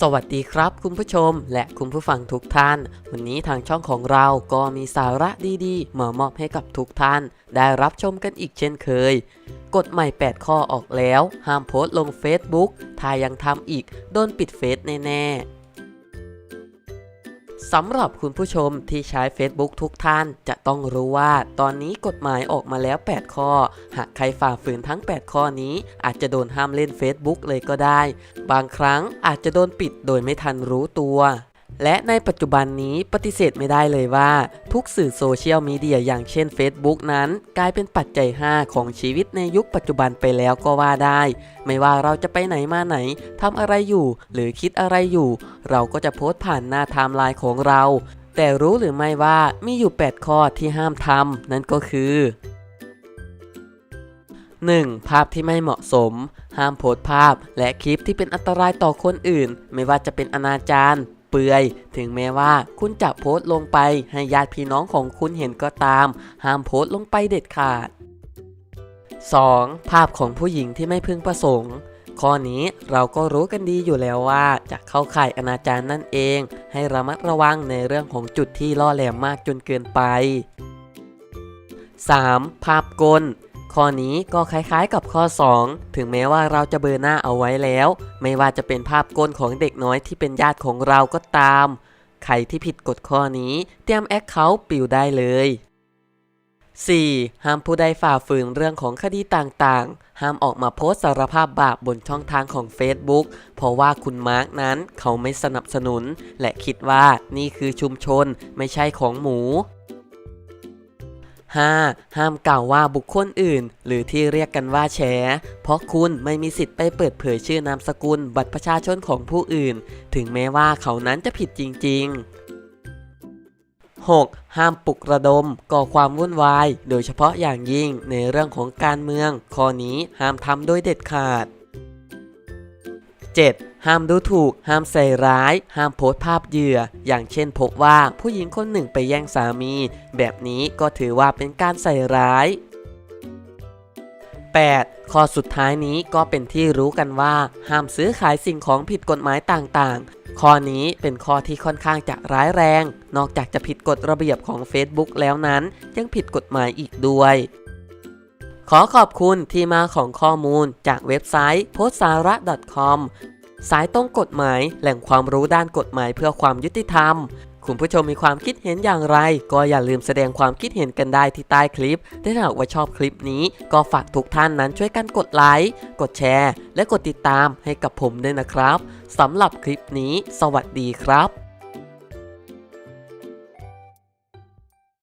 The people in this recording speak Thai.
สวัสดีครับ คุณผู้ชม และคุณผู้ฟังทุกท่าน วันนี้ทางช่องของเราก็มีสาระดีๆ มามอบให้กับทุกท่าน ได้รับชมกันอีกเช่นเคย กฎใหม่ 8 ข้อออกแล้ว ห้ามโพสต์ลง Facebook ถ้ายังทำอีก โดนปิดเฟซแน่ๆ สำหรับคุณผู้ชมที่ใช้ Facebook ทุกท่านจะต้องรู้ว่าตอนนี้กฎหมายออกมาแล้ว 8 ข้อ หากใครฝ่าฝืนทั้ง 8 ข้อนี้ อาจจะโดนห้ามเล่น Facebook เลยก็ได้ บางครั้งอาจจะโดนปิดโดยไม่ทันรู้ตัว และในปัจจุบันนี้ปฏิเสธไม่ได้เลยว่า ทุกสื่อโซเชียลมีเดียอย่างเช่น Facebook นั้น กลายเป็นปัจจัย 5 ของชีวิตในยุคปัจจุบันไปแล้วก็ว่าได้ ไม่ว่าเราจะไปไหนมาไหนทำอะไรอยู่ หรือคิดอะไรอยู่ เราก็จะโพสต์ผ่านหน้าไทม์ไลน์ของเรา แต่รู้หรือไม่ว่ามีอยู่ 8 ข้อที่ห้ามทำนั่นก็คือ 1. ภาพที่ไม่เหมาะสม ห้ามโพสต์ภาพ และคลิปที่เป็นอันตรายต่อคนอื่น ไม่ว่าจะเป็นอนาจาร เปื่อย ถึงแม้ว่าคุณจะโพสต์ลงไปให้ญาติพี่น้องของคุณเห็นก็ตาม ห้ามโพสต์ลงไปเด็ดขาด 2. ภาพของผู้หญิงที่ไม่พึงประสงค์ข้อนี้เราก็รู้กันดีอยู่แล้วว่าจะเข้าข่ายอนาจารนั่นเอง ให้ระมัดระวังในเรื่องของจุดที่ล่อแหลมมากจนเกินไป 3. ภาพกล ข้อนี้ก็คล้ายๆกับข้อ 2 ถึงแม้ว่าเราจะเบลอหน้าเอาไว้แล้ว ไม่ว่าจะเป็นภาพก้นของเด็กน้อยที่เป็นญาติของเราก็ตาม ใครที่ผิดกฎข้อนี้เตรียมแอคเคาท์ปิวได้เลย 4. ห้ามผู้ใดฝ่าฝืนเรื่องของคดีต่างๆ ห้ามออกมาโพสสารภาพบาปบนช่องทางของ Facebook เพราะว่าคุณมาร์กนั้นเขาไม่สนับสนุน และคิดว่านี่คือชุมชนไม่ใช่ของหมู 5. ห้ามกล่าวว่าบุคคลอื่น หรือที่เรียกกันว่าแฉ เพราะคุณไม่มีสิทธิ์ไปเปิดเผยชื่อนามสกุล บัตรประชาชนของผู้อื่น ถึงแม้ว่าเขานั้นจะผิดจริง ๆ 6. ห้ามปลุกระดม ก่อความวุ่นวาย โดยเฉพาะอย่างยิ่งในเรื่องของการเมือง ข้อนี้ห้ามทำโดยเด็ดขาด 7. ห้ามดูถูก ห้ามใส่ร้าย ห้ามโพสภาพเหยื่อ อย่างเช่นพบว่าผู้หญิงคนหนึ่งไปแย่งสามี แบบนี้ก็ถือว่าเป็นการใส่ร้าย 8. ข้อสุดท้ายนี้ก็เป็นที่รู้กันว่า ห้ามซื้อขายสิ่งของผิดกฎหมายต่างๆ ข้อนี้เป็นข้อที่ค่อนข้างจะร้ายแรง นอกจากจะผิดกฎระเบียบของ Facebook แล้วนั้น ยังผิดกฎหมายอีกด้วย ขอขอบคุณที่มาของข้อมูลจากเว็บไซต์ p o s t a r a .com สายตรงกฎหมายแหล่งความรู้ด้านกฎหมายเพื่อความยุติธรรม คุณผู้ชมมีความคิดเห็นอย่างไร ก็อย่าลืมแสดงความคิดเห็นกันได้ที่ใต้คลิปถ้าหากว่าชอบคลิปนี้ ก็ฝากทุกท่านนั้นช่วยกันกดไลค์ กดแชร์ และกดติดตามให้กับผมด้วยนะครับสำหรับคลิปนี้ สวัสดีครับ